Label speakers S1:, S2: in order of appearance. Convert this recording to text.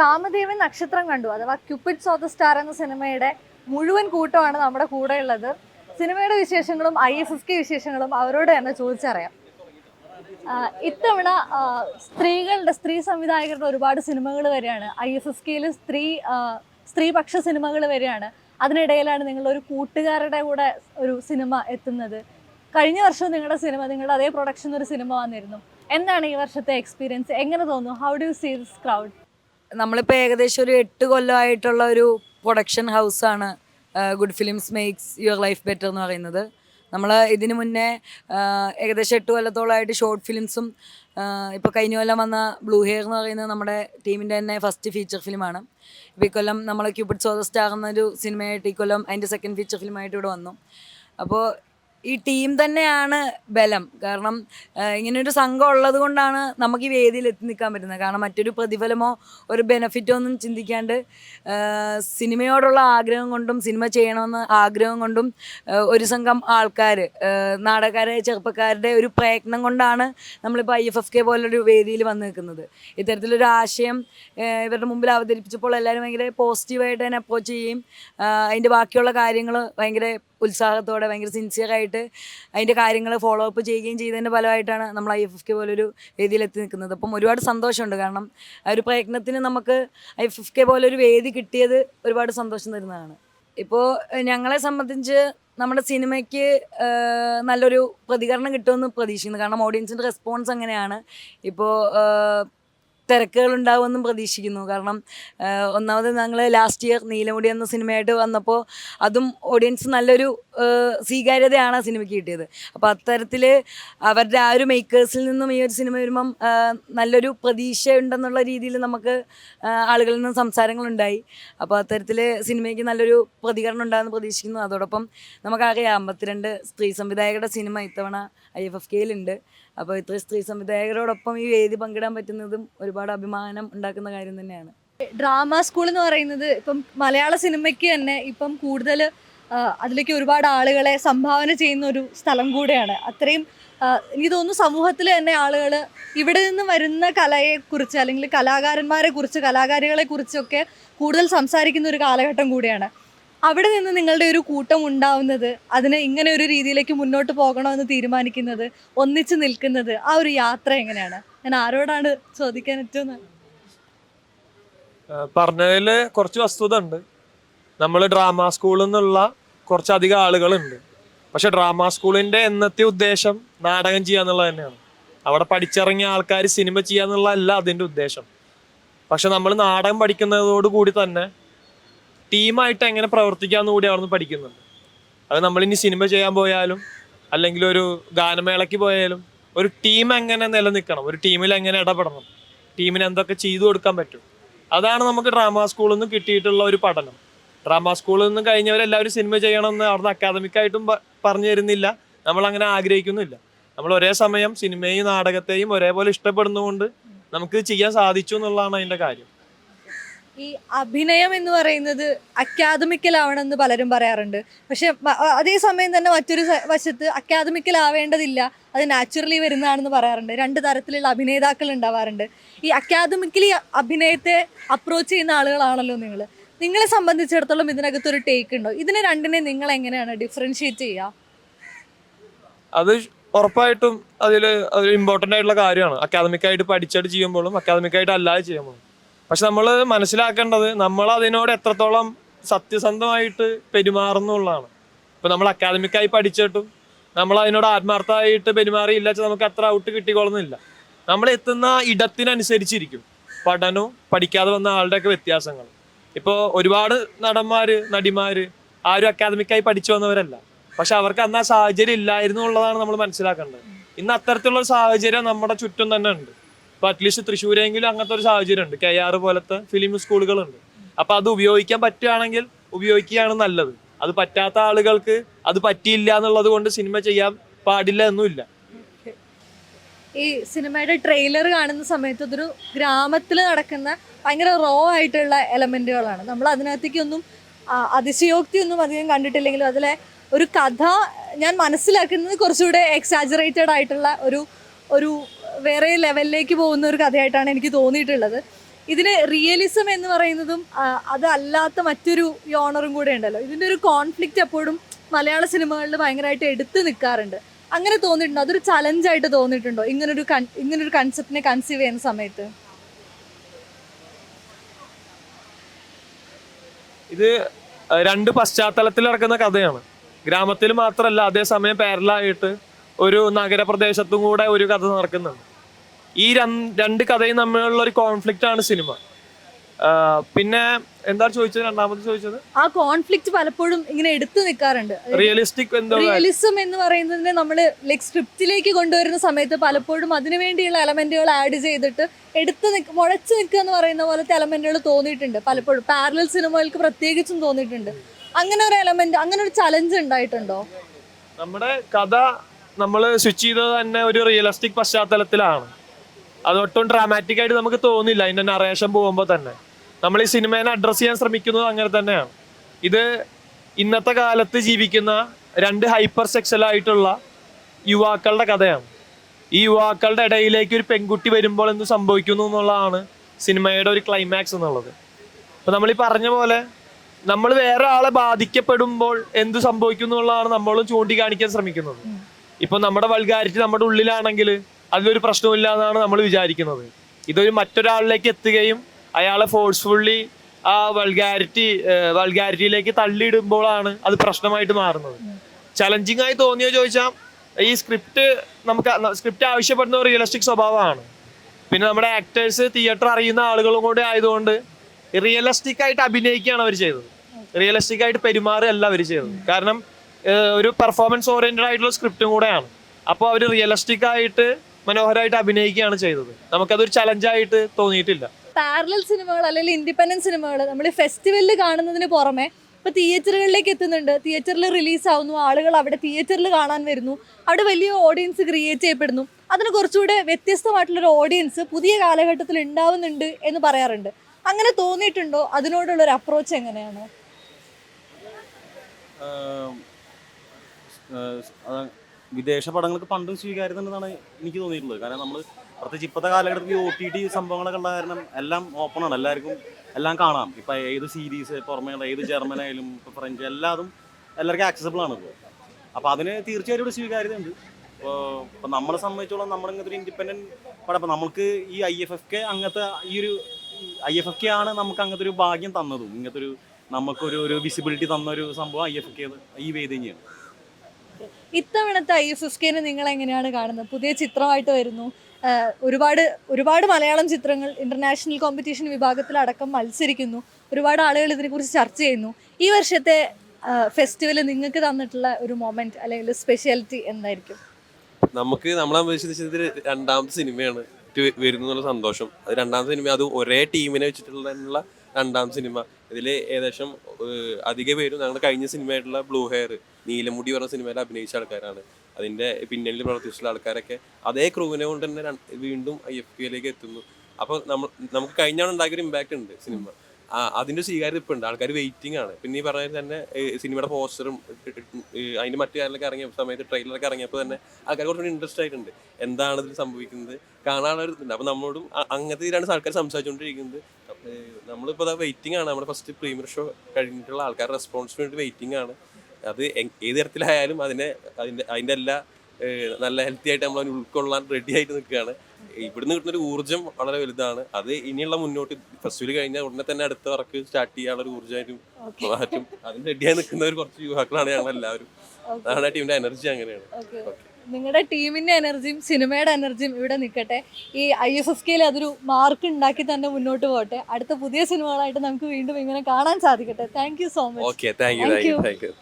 S1: കാമദേവൻ നക്ഷത്രം കണ്ടു. അഥവാ ക്യൂപിഡ്സ് ഓഫ് ദ സ്റ്റാർ എന്ന സിനിമയുടെ മുഴുവൻ കൂട്ടമാണ് നമ്മുടെ കൂടെ ഉള്ളത് സിനിമയുടെ വിശേഷങ്ങളും ഐ എസ് എസ് കെ വിശേഷങ്ങളും അവരോട് തന്നെ ചോദിച്ചറിയാം. ഇത്തവണ സ്ത്രീകളുടെ സ്ത്രീ സംവിധായകരുടെ ഒരുപാട് സിനിമകൾ വരികയാണ് ഐ എസ് എസ് കെയിൽ സ്ത്രീ സ്ത്രീപക്ഷ സിനിമകൾ വരികയാണ് അതിനിടയിലാണ് നിങ്ങൾ ഒരു കൂട്ടുകാരുടെ കൂടെ ഒരു സിനിമ എത്തുന്നത്. കഴിഞ്ഞ വർഷം നിങ്ങളുടെ സിനിമ നിങ്ങളുടെ അതേ പ്രൊഡക്ഷൻ ഒരു സിനിമ വന്നിരുന്നു. എന്താണ് ഈ വർഷത്തെ എക്സ്പീരിയൻസ് എങ്ങനെ തോന്നുന്നു? How do see this crowd
S2: നമ്മളിപ്പോൾ ഏകദേശം ഒരു എട്ട് കൊല്ലമായിട്ടുള്ള ഒരു production ഹൗസാണ് good films makes your life better എന്ന് പറയുന്നത്. നമ്മൾ ഇതിനു മുന്നേ ഏകദേശം എട്ട് കൊല്ലത്തോളമായിട്ട് ഷോർട്ട് ഫിലിംസും ഇപ്പോൾ കഴിഞ്ഞ കൊല്ലം വന്ന ബ്ലൂ ഹെയർ എന്ന് പറയുന്നത് നമ്മുടെ ടീമിന്റെ തന്നെ ഫസ്റ്റ് ഫീച്ചർ ഫിലിമാണ് ഇപ്പോൾ ഈ കൊല്ലം നമ്മൾ ക്യൂപ്പിഡ് സോദർ ഒരു എന്നൊരു സിനിമയായിട്ട് ഈ കൊല്ലം അതിന്റെ സെക്കൻഡ് ഫീച്ചർ ഫിലിമായിട്ട് ഇവിടെ വന്നു. അപ്പോൾ ഈ ടീം തന്നെയാണ് ബലം. കാരണം ഇങ്ങനൊരു സംഘം ഉള്ളത് കൊണ്ടാണ് നമുക്ക് ഈ വേദിയിൽ എത്തി നിൽക്കാൻ പറ്റുന്നത്. കാരണം മറ്റൊരു പ്രതിഫലമോ ഒരു ബെനഫിറ്റോ ഒന്നും ചിന്തിക്കാണ്ട് സിനിമയോടുള്ള ആഗ്രഹം കൊണ്ടും സിനിമ ചെയ്യണമെന്ന് ആഗ്രഹം കൊണ്ടും ഒരു സംഘം ആൾക്കാർ നാടകക്കാരെ ചെറുപ്പക്കാരുടെ ഒരു പ്രയത്നം കൊണ്ടാണ് നമ്മളിപ്പോൾ ഐ എഫ് എഫ് കെ പോലൊരു വേദിയിൽ വന്ന് നിൽക്കുന്നത്. ഇത്തരത്തിലൊരു ആശയം ഇവരുടെ മുമ്പിൽ അവതരിപ്പിച്ചപ്പോൾ എല്ലാവരും ഭയങ്കര പോസിറ്റീവായിട്ട് തന്നെ അപ്രോച്ച് ചെയ്യുകയും അതിന്റെ ബാക്കിയുള്ള കാര്യങ്ങൾ ഭയങ്കര ഉത്സാഹത്തോടെ ഭയങ്കര സിൻസിയറായിട്ട് അതിന്റെ കാര്യങ്ങൾ ഫോളോ അപ്പ് ചെയ്യുകയും ചെയ്തതിന്റെ ഫലമായിട്ടാണ് നമ്മൾ ഐ എഫ് എഫ് കെ പോലൊരു വേദിയിൽ എത്തി നിൽക്കുന്നത്. അപ്പം ഒരുപാട് സന്തോഷമുണ്ട്. കാരണം ആ ഒരു പ്രയത്നത്തിന് നമുക്ക് ഐ എഫ് എഫ് കെ പോലൊരു വേദി കിട്ടിയത് ഒരുപാട് സന്തോഷം തരുന്നതാണ്. ഇപ്പോൾ ഞങ്ങളെ സംബന്ധിച്ച് നമ്മുടെ സിനിമയ്ക്ക് നല്ലൊരു പ്രതികരണം കിട്ടുമെന്ന് പ്രതീക്ഷിക്കുന്നു. കാരണം ഓഡിയൻസിന്റെ റെസ്പോൺസ് അങ്ങനെയാണ്. ഇപ്പോൾ തിരക്കുകൾ ഉണ്ടാവുമെന്നും പ്രതീക്ഷിക്കുന്നു. കാരണം ഒന്നാമത് ഞങ്ങൾ ലാസ്റ്റ് ഇയർ നീലമുടി എന്ന സിനിമയായിട്ട് വന്നപ്പോൾ അതും ഓഡിയൻസ് നല്ലൊരു സ്വീകാര്യതയാണ് ആ സിനിമയ്ക്ക് കിട്ടിയത്. അപ്പോൾ അത്തരത്തിൽ അവരുടെ ആ ഒരു മേക്കേഴ്സിൽ നിന്നും ഈ ഒരു സിനിമ വരുമ്പം നല്ലൊരു പ്രതീക്ഷ ഉണ്ടെന്നുള്ള രീതിയിൽ നമുക്ക് ആളുകളിൽ നിന്നും സംസാരങ്ങളുണ്ടായി. അപ്പോൾ അത്തരത്തിൽ സിനിമയ്ക്ക് നല്ലൊരു പ്രതികരണം ഉണ്ടാകുമെന്ന് പ്രതീക്ഷിക്കുന്നു. അതോടൊപ്പം നമുക്കറിയാം അമ്പത്തിരണ്ട് സ്ത്രീ സംവിധായകരുടെ സിനിമ ഇത്തവണ ഐ എഫ് എഫ് കെയിലുണ്ട് അപ്പോൾ ഇത്ര സ്ത്രീ സംവിധായകരോടൊപ്പം ഈ വേദി പങ്കിടാൻ പറ്റുന്നതും ഒരുപാട് അഭിമാനം ഉണ്ടാക്കുന്ന കാര്യം തന്നെയാണ്.
S1: ഡ്രാമ സ്കൂൾ എന്ന് പറയുന്നത് ഇപ്പം മലയാള സിനിമയ്ക്ക് തന്നെ ഇപ്പം കൂടുതൽ അതിലേക്ക് ഒരുപാട് ആളുകളെ സംഭാവന ചെയ്യുന്ന ഒരു സ്ഥലം കൂടെയാണ്. അത്രയും എനിക്ക് തോന്നുന്നു സമൂഹത്തിൽ തന്നെ ആളുകൾ ഇവിടെ നിന്ന് വരുന്ന കലയെക്കുറിച്ച് അല്ലെങ്കിൽ കലാകാരന്മാരെ കുറിച്ച് കലാകാരികളെ കുറിച്ചൊക്കെ കൂടുതൽ സംസാരിക്കുന്ന ഒരു കാലഘട്ടം കൂടിയാണ്. അവിടെ നിന്ന് നിങ്ങളുടെ ഒരു കൂട്ടം ഉണ്ടാവുന്നത് അതിന് ഇങ്ങനെ ഒരു രീതിയിലേക്ക് മുന്നോട്ട് പോകണമെന്ന് തീരുമാനിക്കുന്നത് ഒന്നിച്ച് നിൽക്കുന്നത് ആ ഒരു യാത്ര എങ്ങനെയാണ്? ഞാൻ ആരോടാണ് ചോദിക്കാൻ ഏറ്റവും
S3: പറഞ്ഞതിൽ കുറച്ച് വസ്തുത ഉണ്ട്. നമ്മൾ ഡ്രാമ സ്കൂളിൽ നിന്നുള്ള കുറച്ചധികം ആളുകളുണ്ട്. പക്ഷെ ഡ്രാമ സ്കൂളിന്റെ എന്നത്തെ ഉദ്ദേശം നാടകം ചെയ്യാന്നുള്ളത് തന്നെയാണ്. അവിടെ പഠിച്ചിറങ്ങിയ ആൾക്കാർ സിനിമ ചെയ്യാന്നുള്ളതല്ല അതിന്റെ ഉദ്ദേശം. പക്ഷെ നമ്മൾ നാടകം പഠിക്കുന്നതോടുകൂടി തന്നെ ടീമായിട്ട് എങ്ങനെ പ്രവർത്തിക്കാമെന്ന് കൂടി അവിടെ നിന്ന് പഠിക്കുന്നുണ്ട്. അത് നമ്മളിനി സിനിമ ചെയ്യാൻ പോയാലും അല്ലെങ്കിൽ ഒരു ഗാനമേളയ്ക്ക് പോയാലും ഒരു ടീം എങ്ങനെ നിലനിൽക്കണം ഒരു ടീമിൽ എങ്ങനെ ഇടപെടണം ടീമിന് എന്തൊക്കെ ചെയ്തു കൊടുക്കാൻ പറ്റും അതാണ് നമുക്ക് ഡ്രാമ സ്കൂളിൽ നിന്ന് കിട്ടിയിട്ടുള്ള ഒരു പഠനം. ഡ്രാമ സ്കൂളിൽ നിന്ന് കഴിഞ്ഞവരെല്ലാവരും സിനിമ ചെയ്യണമെന്ന് അവിടുന്ന് അക്കാദമിക്കായിട്ടും പറഞ്ഞു തരുന്നില്ല. നമ്മൾ അങ്ങനെ ആഗ്രഹിക്കുന്നില്ല നമ്മൾ ഒരേ സമയം സിനിമയും നാടകത്തെയും ഒരേപോലെ ഇഷ്ടപ്പെടുന്നതുകൊണ്ട് നമുക്ക് ചെയ്യാൻ സാധിച്ചു എന്നുള്ളതാണ് അതിന്റെ കാര്യം.
S1: ഈ അഭിനയം എന്ന് പറയുന്നത് അക്കാദമിക്കൽ ആവണമെന്ന് പലരും പറയാറുണ്ട്. പക്ഷെ അതേ സമയം അതേസമയം തന്നെ മറ്റൊരു വശത്ത് അക്കാദമിക്കൽ ആവേണ്ടതില്ല അത് നാച്ചുറലി വരുന്നതാണെന്ന് പറയാറുണ്ട്. രണ്ട് തരത്തിലുള്ള അഭിനേതാക്കൾ ഉണ്ടാവാറുണ്ട്. ഈ അക്കാദമിക്കലി അഭിനയത്തെ അപ്രോച്ച് ചെയ്യുന്ന ആളുകളാണല്ലോ നിങ്ങൾ നിങ്ങളെ സംബന്ധിച്ചിടത്തോളം ഇതിനകത്ത് ഒരു ടേക്ക് ഉണ്ടോ? ഇതിനെ രണ്ടിനെ നിങ്ങൾ എങ്ങനെയാണ് ഡിഫറൻഷിയേറ്റ് ചെയ്യുക?
S3: അത് ഉറപ്പായിട്ടും അതിൽ അതൊരു ഇമ്പോർട്ടന്റ് ആയിട്ടുള്ള കാര്യമാണ്. അക്കാദമിക്കായിട്ട് പഠിച്ചിട്ട് ചെയ്യുമ്പോഴും അക്കാദമിക്കായിട്ട് അല്ലാതെ ചെയ്യുമ്പോഴും. പക്ഷെ നമ്മൾ മനസ്സിലാക്കേണ്ടത് നമ്മൾ അതിനോട് എത്രത്തോളം സത്യസന്ധമായിട്ട് പെരുമാറുന്നുള്ളതാണ് ഇപ്പം നമ്മൾ അക്കാദമിക്കായി പഠിച്ചിട്ടും നമ്മൾ അതിനോട് ആത്മാർത്ഥമായിട്ട് പെരുമാറിയില്ല വെച്ചാൽ നമുക്ക് അത്ര ഔട്ട് കിട്ടിക്കൊള്ളുന്നില്ല നമ്മൾ എത്തുന്ന ഇടത്തിനനുസരിച്ചിരിക്കും. പഠനവും പഠിക്കാതെ വന്ന ആളുടെയൊക്കെ വ്യത്യാസങ്ങൾ. ഇപ്പോൾ ഒരുപാട് നടന്മാര് നടിമാര് ആരും അക്കാദമിക്കായി പഠിച്ചു വന്നവരല്ല. പക്ഷെ അവർക്ക് അന്ന് ആ സാഹചര്യം ഇല്ലായിരുന്നു എന്നുള്ളതാണ് നമ്മൾ മനസ്സിലാക്കേണ്ടത്. ഇന്ന് അത്തരത്തിലുള്ള സാഹചര്യം നമ്മുടെ ചുറ്റും തന്നെ ഉണ്ട്. ഇപ്പൊ അറ്റ്ലീസ്റ്റ് തൃശ്ശൂരെങ്കിലും അങ്ങനത്തെ ഒരു സാഹചര്യം ഉണ്ട് കെ ആർ പോലത്തെ ഫിലിം സ്കൂളുകളുണ്ട് അപ്പൊ അത് ഉപയോഗിക്കാൻ പറ്റുകയാണെങ്കിൽ ഉപയോഗിക്കുകയാണ് നല്ലത്. അത് പറ്റാത്ത ആളുകൾക്ക് അത് പറ്റിയില്ല എന്നുള്ളത് കൊണ്ട് സിനിമ ചെയ്യാൻ പാടില്ല എന്നുമില്ല.
S1: ഈ സിനിമയുടെ ട്രെയിലർ കാണുന്ന സമയത്ത് അതൊരു ഗ്രാമത്തിൽ നടക്കുന്ന ഭയങ്കര റോ ആയിട്ടുള്ള എലമെന്റുകളാണ് നമ്മൾ അതിനകത്തേക്കൊന്നും അതിശയോക്തി ഒന്നും അധികം കണ്ടിട്ടില്ലെങ്കിലും അതിലെ ഒരു കഥ ഞാൻ മനസ്സിലാക്കുന്നത് കുറച്ചുകൂടെ എക്സാജറേറ്റഡ് ആയിട്ടുള്ള ഒരു ഒരു വേറെ ലെവലിലേക്ക് പോകുന്ന ഒരു കഥയായിട്ടാണ് എനിക്ക് തോന്നിയിട്ടുള്ളത്. ഇതിന് റിയലിസം എന്ന് പറയുന്നതും അതല്ലാത്ത മറ്റൊരു യോണറും കൂടെ ഉണ്ടല്ലോ. ഇതിന്റെ ഒരു കോൺഫ്ലിക്റ്റ് എപ്പോഴും മലയാള സിനിമകളിൽ ഭയങ്കരമായിട്ട് എടുത്തു നിൽക്കാറുണ്ട്. അങ്ങനെ തോന്നിയിട്ടുണ്ടോ? അതൊരു ചലഞ്ചായിട്ട് തോന്നിയിട്ടുണ്ടോ? ഇങ്ങനൊരു ഇങ്ങനൊരു കൺസെപ്റ്റിനെ കൺസീവ് ചെയ്യുന്ന സമയത്ത്?
S3: ഇത് രണ്ട് പശ്ചാത്തലത്തിൽ നടക്കുന്ന കഥയാണ്. ഗ്രാമത്തിൽ മാത്രമല്ല അതേസമയം പാരലായിട്ട് ഒരു നഗരപ്രദേശത്തും കൂടെ ഒരു കഥ നടക്കുന്നുണ്ട്. ഈ രണ്ട് കഥയും തമ്മിലുള്ള ഒരു കോൺഫ്ലിക്റ്റ് ആണ് സിനിമ പിന്നെ എന്താ ചോദിച്ചത്? രണ്ടാമത് ചോദിച്ചത്?
S1: ആ കോൺഫ്ലിക്റ്റ് പലപ്പോഴും ഇങ്ങനെ എടുത്തു നിൽക്കാറുണ്ട്.
S3: റിയലിസ്റ്റിക് എന്തോ
S1: റിയലിസം എന്ന് പറയുന്നതിനെ നമ്മൾ ലൈക് സ്ക്രിപ്റ്റിലേക്ക് കൊണ്ടുവരുന്ന സമയത്ത് പലപ്പോഴും അതിനു വേണ്ടിയുള്ള എലമെന്റുകൾ ആഡ് ചെയ്തിട്ട് എടുത്ത് നിക്ക് മുഴച്ചു നിൽക്കുക എന്ന് പറയുന്ന പോലത്തെ എലമെന്റുകൾ തോന്നിയിട്ടുണ്ട് പലപ്പോഴും. പാരലൽ സിനിമകൾക്ക് പ്രത്യേകിച്ചും തോന്നിയിട്ടുണ്ട്. അങ്ങനെ ഒരു എലമെന്റ് അങ്ങനെ ഒരു ചലഞ്ച് ഉണ്ടായിട്ടുണ്ടോ?
S3: നമ്മുടെ കഥ നമ്മൾ സ്വിച്ച് ചെയ്തത് തന്നെ ഒരു റിയലിസ്റ്റിക് പശ്ചാത്തലത്തിലാണ്. അതൊട്ടും ഡ്രാമാറ്റിക് ആയിട്ട് നമുക്ക് തോന്നില്ല. അതിന്റെ നറേഷൻ പോകുമ്പോൾ തന്നെ. നമ്മൾ ഈ സിനിമേനെ അഡ്രസ്സ് ചെയ്യാൻ ശ്രമിക്കുന്നത് അങ്ങനെ തന്നെയാണ്. ഇത് ഇന്നത്തെ കാലത്ത് ജീവിക്കുന്ന രണ്ട് ഹൈപ്പർ സെക്സൽ ആയിട്ടുള്ള യുവാക്കളുടെ കഥയാണ്. ഈ യുവാക്കളുടെ ഇടയിലേക്ക് ഒരു പെൺകുട്ടി വരുമ്പോൾ എന്ത് സംഭവിക്കുന്നു എന്നുള്ളതാണ് സിനിമയുടെ ഒരു ക്ലൈമാക്സ് എന്നുള്ളത്. അപ്പൊ നമ്മൾ ഈ പറഞ്ഞ പോലെ നമ്മൾ വേറെ ആളെ ബാധിക്കപ്പെടുമ്പോൾ എന്ത് സംഭവിക്കുന്നു എന്നുള്ളതാണ് നമ്മളും ചൂണ്ടിക്കാണിക്കാൻ ശ്രമിക്കുന്നത്. ഇപ്പൊ നമ്മുടെ വൾഗാരിറ്റി നമ്മുടെ ഉള്ളിലാണെങ്കിൽ അതിലൊരു പ്രശ്നമില്ല എന്നാണ് നമ്മൾ വിചാരിക്കുന്നത്. ഇതൊരു മറ്റൊരാളിലേക്ക് എത്തുകയും അയാളെ ഫോഴ്സ്ഫുള്ളി ആ വൾഗാരിറ്റി വൾഗാരിറ്റിയിലേക്ക് തള്ളിയിടുമ്പോഴാണ് അത് പ്രശ്നമായിട്ട് മാറുന്നത്. ചലഞ്ചിങ് ആയി തോന്നിയോ ചോദിച്ചാൽ ഈ സ്ക്രിപ്റ്റ് നമുക്ക് സ്ക്രിപ്റ്റ് ആവശ്യപ്പെടുന്ന റിയലിസ്റ്റിക് സ്വഭാവമാണ്. പിന്നെ നമ്മുടെ ആക്ടേഴ്സ് തിയേറ്റർ അറിയുന്ന ആളുകളും കൂടെ ആയതുകൊണ്ട് റിയലിസ്റ്റിക് ആയിട്ട് അഭിനയിക്കുകയാണ് അവർ ചെയ്തത്. റിയലിസ്റ്റിക് ആയിട്ട് പെരുമാറുകയല്ല അവർ ചെയ്തത്. കാരണം ഒരു പെർഫോമൻസ് ഓറിയന്റഡ് ആയിട്ടുള്ള സ്ക്രിപ്റ്റും കൂടെയാണ്. അപ്പോൾ അവർ റിയലിസ്റ്റിക് ആയിട്ട് മനോഹരമായിട്ട് അഭിനയിക്കുകയാണ് ചെയ്തത്. നമുക്കതൊരു ചലഞ്ചായിട്ട് തോന്നിയിട്ടില്ല.
S1: പാരലൽ സിനിമകൾ അല്ലെങ്കിൽ ഇൻഡിപെൻഡന്റ് സിനിമകൾ നമ്മൾ ഫെസ്റ്റിവലിൽ കാണുന്നതിന് പുറമെ ഇപ്പൊ തിയേറ്ററുകളിലേക്ക് എത്തുന്നുണ്ട്. തിയേറ്ററിൽ റിലീസ് ആവുന്നു. ആളുകൾ അവിടെ തിയേറ്ററിൽ കാണാൻ വരുന്നു. അവിടെ വലിയ ഓഡിയൻസ് ക്രിയേറ്റ് ചെയ്യപ്പെടുന്നു. അതിന് കുറച്ചുകൂടെ വ്യത്യസ്തമായിട്ടുള്ളൊരു ഓഡിയൻസ് പുതിയ കാലഘട്ടത്തിൽ ഉണ്ടാവുന്നുണ്ട് എന്ന് പറയാറുണ്ട്. അങ്ങനെ തോന്നിയിട്ടുണ്ടോ? അതിനോടുള്ള ഒരു അപ്രോച്ച് എങ്ങനെയാണ്?
S4: വിദേശ പടങ്ങൾക്ക് പണ്ടും സ്വീകാര്യതയുണ്ടെന്നാണ് എനിക്ക് തോന്നിയിട്ടുള്ളത്. കാരണം നമ്മൾ പ്രത്യേകിച്ച് ഇപ്പോഴത്തെ കാലഘട്ടത്തിൽ ഒ ടി ടി സംഭവങ്ങളൊക്കെ ഉള്ള കാരണം എല്ലാം ഓപ്പൺ ആണ്. എല്ലാവർക്കും എല്ലാം കാണാം. ഇപ്പം ഏത് സീരീസ് പുറമേയുള്ള ഏത് ജർമ്മൻ ആയാലും ഇപ്പോൾ ഫ്രഞ്ച് എല്ലാതും എല്ലാവർക്കും ആക്സസിബിൾ ആണ് ഇപ്പോൾ അപ്പോൾ അതിന് തീർച്ചയായിട്ടും ഒരു സ്വീകാര്യതയുണ്ട്. ഇപ്പോൾ ഇപ്പം നമ്മളെ സംബന്ധിച്ചോളം നമ്മുടെ ഇങ്ങനത്തെ ഒരു ഇൻഡിപെൻഡന്റ് പടം അപ്പം നമുക്ക് ഈ ഐ എഫ് എഫ് കെ അങ്ങനത്തെ ഈ ഒരു ഐ എഫ് എഫ് കെ ആണ് നമുക്ക് അങ്ങനത്തെ ഒരു ഭാഗ്യം തന്നതും. ഇങ്ങനത്തെ ഒരു നമുക്കൊരു ഒരു വിസിബിലിറ്റി തന്ന ഒരു സംഭവം ഐ എഫ് കെ ഈ വേദി
S1: ഇത്തവണത്തെ ഐ എഫ് എഫ് നിങ്ങൾ എങ്ങനെയാണ് കാണുന്നത്? പുതിയ ചിത്രമായിട്ട് വരുന്നു. ഒരുപാട് ഒരുപാട് മലയാളം ചിത്രങ്ങൾ ഇന്റർനാഷണൽ കോമ്പറ്റീഷൻ വിഭാഗത്തിലടക്കം മത്സരിക്കുന്നു. ഒരുപാട് ആളുകൾ ഇതിനെക്കുറിച്ച് ചർച്ച ചെയ്യുന്നു. ഈ വർഷത്തെ ഫെസ്റ്റിവൽ നിങ്ങൾക്ക് തന്നിട്ടുള്ള ഒരു മൊമെന്റ് അല്ലെങ്കിൽ സ്പെഷ്യാലിറ്റി എന്തായിരിക്കും?
S5: നമുക്ക് നമ്മളെ രണ്ടാമത്തെ സിനിമയാണ്. വരുന്നുള്ള സന്തോഷം. അത് രണ്ടാമത്തെ സിനിമ അത് ഒരേ ടീമിനെ വെച്ചിട്ടുള്ള രണ്ടാമത്തെ സിനിമ. ഇതിൽ ഏകദേശം അധിക പേരും ഞങ്ങളുടെ കഴിഞ്ഞ സിനിമയായിട്ടുള്ള ബ്ലൂ ഹെയർ നീലമുടി പറഞ്ഞ സിനിമയിൽ അഭിനയിച്ച ആൾക്കാരാണ്. അതിന്റെ പിന്നണിയിൽ പ്രവർത്തിച്ചിട്ടുള്ള ആൾക്കാരൊക്കെ അതേ ക്രൂവിനെ കൊണ്ട് തന്നെ വീണ്ടും ഐ എഫ് കെയിലേക്ക് എത്തുന്നു. അപ്പോൾ നമ്മൾ നമുക്ക് കഴിഞ്ഞാണ് ഉണ്ടാക്കിയൊരു ഇമ്പാക്റ്റ് ഉണ്ട് സിനിമ. അതിന്റെ സ്വീകാര്യത ഇപ്പം ഉണ്ട്. ആൾക്കാർ വെയിറ്റിംഗ് ആണ്. പിന്നെ ഈ പറഞ്ഞ തന്നെ സിനിമയുടെ പോസ്റ്ററും അതിന്റെ മറ്റു കാര്യങ്ങളൊക്കെ ഇറങ്ങിയ സമയത്ത് ട്രെയിലറൊക്കെ ഇറങ്ങിയപ്പോൾ തന്നെ ആൾക്കാർ കുറച്ചുകൂടി ഇൻട്രസ്റ്റ് ആയിട്ടുണ്ട്. എന്താണ് ഇതിൽ സംഭവിക്കുന്നത്? കാണാനുള്ള ഒരു ഇതുണ്ട്. നമ്മളോടും അങ്ങനത്തെ ഇതിലാണ് ആൾക്കാർ സംസാരിച്ചുകൊണ്ടിരിക്കുന്നത് നമ്മളിപ്പോൾ അതാ വെയിറ്റിംഗ് ആണ്. നമ്മുടെ ഫസ്റ്റ് പ്രീമിയർ ഷോ കഴിഞ്ഞിട്ടുള്ള ആൾക്കാരുടെ റെസ്പോൺസിന് വേണ്ടി വെയിറ്റിംഗ് ആണ്. അത് ഏത് തരത്തിലായാലും അതിനെ അതിന്റെ അതിന്റെ എല്ലാ നല്ല ഹെൽത്തി ആയിട്ട് നമ്മൾ അതിനെ ഉൾക്കൊള്ളാൻ റെഡി ആയിട്ട് നിൽക്കുകയാണ്. ഇവിടുന്ന് കിട്ടുന്ന ഒരു ഊർജം വളരെ വലുതാണ്. അത് ഇനിയുള്ള മുന്നോട്ട് ഫെസ്റ്റിവൽ കഴിഞ്ഞാൽ ഉടനെ തന്നെ അടുത്ത വർക്ക് സ്റ്റാർട്ട് ചെയ്യാനുള്ള ഒരു ഊർജമായിട്ടും മാറ്റും. അതിന് റെഡിയായി നിൽക്കുന്ന ഒരു കുറച്ച് യുവാക്കളാണ് ഞങ്ങൾ എല്ലാവരും. അതാണ് ടീമിന്റെ എനർജി അങ്ങനെയാണ്.
S1: നിങ്ങളുടെ ടീമിന്റെ എനർജിയും സിനിമയുടെ എനർജിയും ഇവിടെ നിൽക്കട്ടെ ഈ ഐ എസ് എസ് കെയിൽ അതൊരു മാർക്ക് ഉണ്ടാക്കി തന്നെ മുന്നോട്ട് പോകട്ടെ. അടുത്ത പുതിയ സിനിമകളായിട്ട് നമുക്ക് വീണ്ടും ഇങ്ങനെ കാണാൻ സാധിക്കട്ടെ. Thank you so much.
S5: Thank you